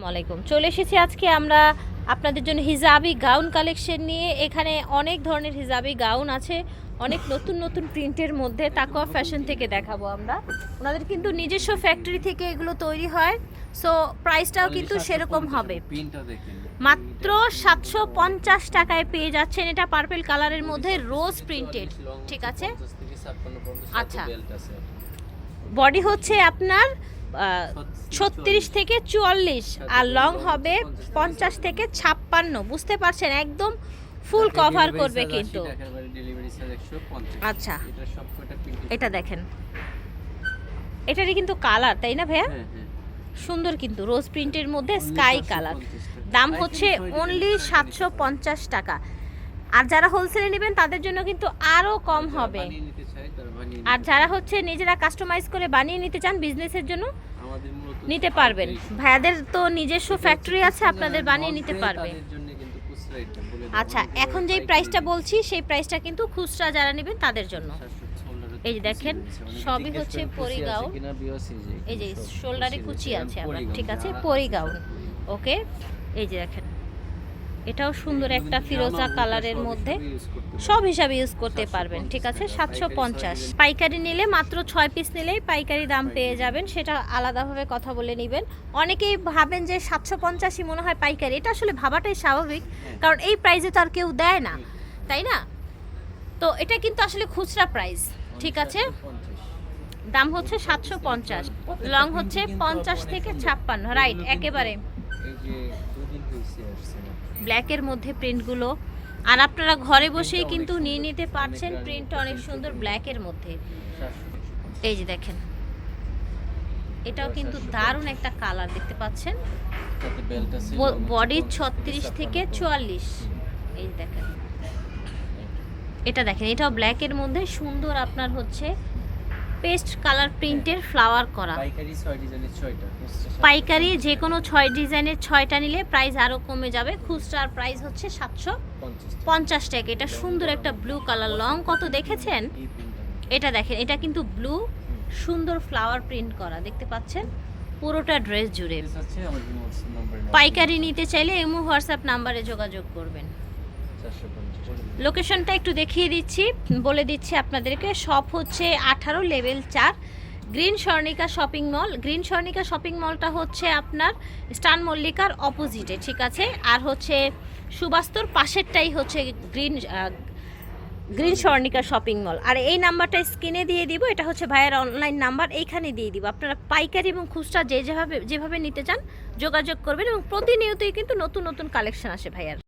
আসসালামাইকুম চলে এসেছি আজকে আমরা আপনাদের জন্য হিজাবি গাউন কালেকশন নিয়ে। এখানে অনেক ধরনের হিজাবি গাউন আছে অনেক নতুন নতুন প্রিন্টের মধ্যে তাকওয়া ফ্যাশন থেকে দেখাবো আমরা। ওনাদের কিন্তু নিজস্ব ফ্যাক্টরি থেকে এগুলো তৈরি হয় সো প্রাইসটাও কিন্তু সেরকম হবে। মাত্র সাতশো পঞ্চাশ টাকায় পেয়ে যাচ্ছেন। এটা পার্পেল কালারের মধ্যে রোজ প্রিন্টেড ঠিক আছে? আচ্ছা। বডি হচ্ছে আপনার ছত্রিশ থেকে চুয়াল্লিশ আর লং হবে পঞ্চাশ থেকে ছাপ্পান্ন। বুঝতে পারছেন? একদম ফুল কভার করবে কিন্তু। ডেলিভারি চার্জ 150 আচ্ছা। এটা দেখেন। এটারই কিন্তু কালার তাই না ভাইয়া? হ্যাঁ হ্যাঁ। সুন্দর কিন্তু রোজ প্রিন্টের মধ্যে স্কাই কালার দাম হচ্ছে অনলি সাতশো পঞ্চাশ টাকা। আর যারা হোলসেলে নেবেন তাদের জন্য কিন্তু আরও কম হবে। আর যারা হচ্ছে নিজেরা কাস্টমাইজ করে বানিয়ে নিতে চান বিজনেসের জন্য নিতে পারবেন। ভাইয়াদের তো নিজস্ব ফ্যাক্টরি আছে আপনাদের বানিয়ে নিতে পারবে। আচ্ছা এখন যেই প্রাইসটা বলছি সেই প্রাইসটা কিন্তু খুচরা যারা নেবেন তাদের জন্য। এই যে দেখেন, সবই হচ্ছে করেন, কুচি পরি আছে গাউন। কিনা? বিয়স এই যে, শোল্ডারে কুচি আছে গাউন ঠিক আছে যারা- পরি গাউন ওকে এই যে দেখেন। এটাও সুন্দর একটা ফিরোজা কালারের মধ্যে। সব হিসাবে ইউজ করতে পারবেন ঠিক আছে? সাতশো পঞ্চাশ। পাইকারি পাইকারি নিলে মাত্র ছয় পিস নিলেই পাইকারি দাম পেয়ে যাবেন সেটা আলাদাভাবে কথা বলে নেবেন। অনেকেই ভাবেন যে সাতশো পঞ্চাশই মনে হয় পাইকারি এটা আসলে ভাবাটাই স্বাভাবিক কারণ এই প্রাইজে তো আর কেউ দেয় না তাই না? তো এটা কিন্তু আসলে খুচরা প্রাইস ঠিক আছে? দাম হচ্ছে সাতশো পঞ্চাশ লং হচ্ছে পঞ্চাশ থেকে ছাপ্পান্ন রাইট একেবারে। ব্ল্যাকের মধ্যে প্রিন্টগুলো। আর আপনারা ঘরে বসেই কিন্তু নিয়ে নিতে পারছেন। প্রিন্ট অনেক সুন্দর ব্ল্যাকের মধ্যে। এই যে দেখেন। এটাও কিন্তু দারুণ একটা কালার দেখতে পাচ্ছেন। বেল্ট বডি ছত্রিশ থেকে চুয়াল্লিশ। এই দেখেন। এটা দেখেন এটাও ব্ল্যাকের মধ্যে। সুন্দর আপনার হচ্ছে পেস্ট কালার প্রিন্টের ফ্লাওয়ার করা। পাইকারি 6 ডিজাইনের 6টা পাইকারি যে কোনো ছয় ডিজাইনের ছয়টা নিলে প্রাইস আরও কমে যাবে। খুচরার প্রাইস হচ্ছে সাতশো পঞ্চাশ টাকা। এটা সুন্দর একটা ব্লু কালার লং কত দেখেছেন? এটা দেখেন এটা কিন্তু ব্লু সুন্দর ফ্লাওয়ার প্রিন্ট করা। দেখতে পাচ্ছেন? পুরোটা ড্রেস জুড়ে। পাইকারি নিতে চাইলে এমো হোয়াটসঅ্যাপ নাম্বারে যোগাযোগ করবেন। 450 লোকেশনটা একটু দেখিয়ে দিচ্ছি, বলে দিচ্ছি আপনাদেরকে। শপ হচ্ছে আঠারো লেভেল চার। Green Swarnika shopping mall green Swarnika shopping মলটা হচ্ছে আপনার স্টান মল্লিকার অপোজিটে ঠিক আছে? আর হচ্ছে সুবাস্তর পাশেরটাই হচ্ছে green green Swarnika shopping mall আর এই নাম্বারটা স্ক্রিনে দিয়ে দিব, এটা হচ্ছে ভাইয়ের অনলাইন নাম্বার এইখানে দিয়ে দিব। আপনারা পাইকারি এবং খুচরা যে যেভাবে যেভাবে নিতে চান যোগাযোগ করবেন এবং প্রতিনিয়তই কিন্তু নতুন নতুন কালেকশন আসে ভাইয়ার।